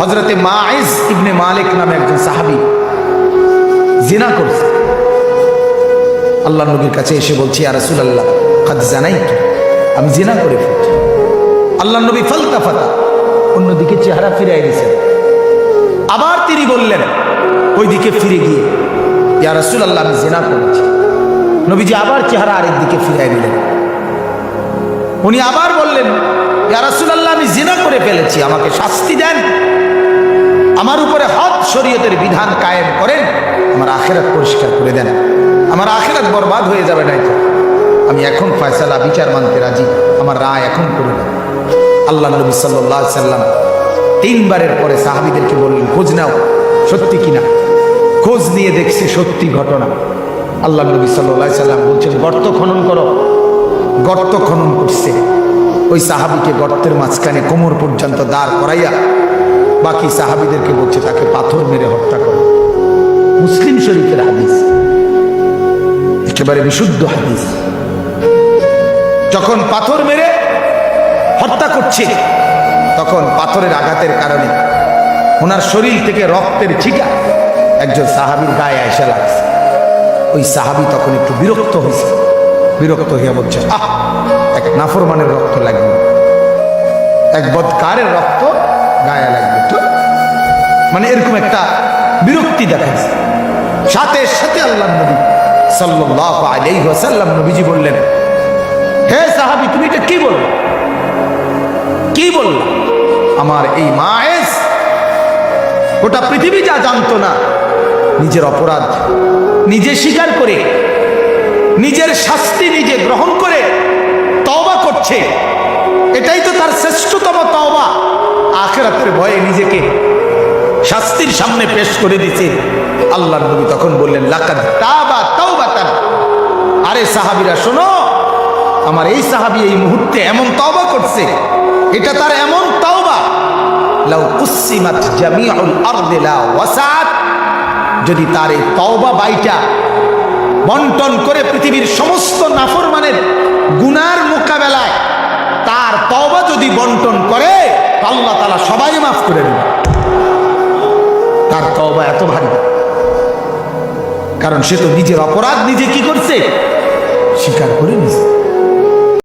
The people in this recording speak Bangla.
হজরতে মাইজ ইবনে মালিক নামে একজন সাহাবি জিনা করছে। আল্লাহ নবীর কাছে এসে বলছি আর রসুল আল্লাহ কাজ জানাই তো আমি জিনা করে ফেলছি। আল্লাহ নবী ফালতা ফাতা অন্যদিকে চেহারা ফিরাই দিয়েছেন আবার তিনি বললেন, ওইদিকে ফিরে গিয়ে, ইয়া রসুল আল্লাহ আমি জিনা করেছি। নবীজি আবার চেহারা আরেক দিকে ফিরাই দিলেন। উনি আবার বললেন, ইয়া রসুল আল্লাহ আমি জিনা করে ফেলেছি, আমাকে শাস্তি দেন। আমার উপরে হদ শরীয়তের বিধান কায়েম করেন, আমার আখেরাত পরিষ্কার করে দেন। আমার আখেরাত বরবাদ হয়ে যাবে নাই তো। আমি এখন ফয়সালা, বিচার মানতে রাজি। আমার রায় এখন করে দেন। আল্লাহ নবী সাল্লাহ সাল্লাম তিনবারের পরে সাহাবিদেরকে বললেন, খোঁজ নাও, সত্যি কিনা খোঁজ নিয়ে দেখছি সত্যি ঘটনা। আল্লাহ নবী সাল্লাহ সাল্লাম বলছেন, গর্ত খনন করো। গর্ত খনন করছে। ওই সাহাবিকে গর্তের মাঝখানে কোমর পর্যন্ত দাঁড় করাইয়া বাকি সাহাবিদেরকে বলছে, তাকে পাথর মেরে হত্যা করো। মুসলিম শরীফের হাদিস, একেবারে বিশুদ্ধ হাদিস। যখন পাথর মেরে হত্যা করছে, তখন পাথরের আঘাতের কারণে ওনার শরীর থেকে রক্তের ছিটা একজন সাহাবির গায়ে এসে লাগছে। ওই সাহাবি তখন একটু বিরক্ত হয়েছে। বিরক্ত হয়ে বলছে, আহ, এক নাফরমানের রক্ত লাগবে। এক বদকারের রক্ত গায়ে লাগবে। মানে এরকম একটা বিরক্তি দেখাইছে। সাথে সাথে আল্লাহ নবী ওয়াসাল্লাম নবীজি বললেন, হে সাহাবি, তুমি এটা কি বললে? কি বলল? আমার এই মায়েস গোটা পৃথিবী যা জানতো না, নিজের অপরাধ নিজে স্বীকার করে, নিজের শাস্তি নিজে গ্রহণ করে তওবা করছে। এটাই তো তার শ্রেষ্ঠতম তওবা। আখেরাতের ভয়ে নিজেকে শাস্তির সামনে পেশ করে দিছে। আল্লাহ নবী তখন বললেন আরে সাহাবিরা, শোনো, আমার এই সাহাবি এই মুহূর্তে এমন তওবা করছে। এটা তার এমন তওবা যদি তার এই তওবা বাইটা বন্টন করে পৃথিবীর সমস্ত নাফরমানের গুনার মোকাবেলায় তার তওবা যদি বন্টন করে আল্লাহ তাআলা সবাই মাফ করে দেবে তওবা এত ভারী। কারণ সে তো নিজের অপরাধ নিজে কি করছে? স্বীকার করে নিছে।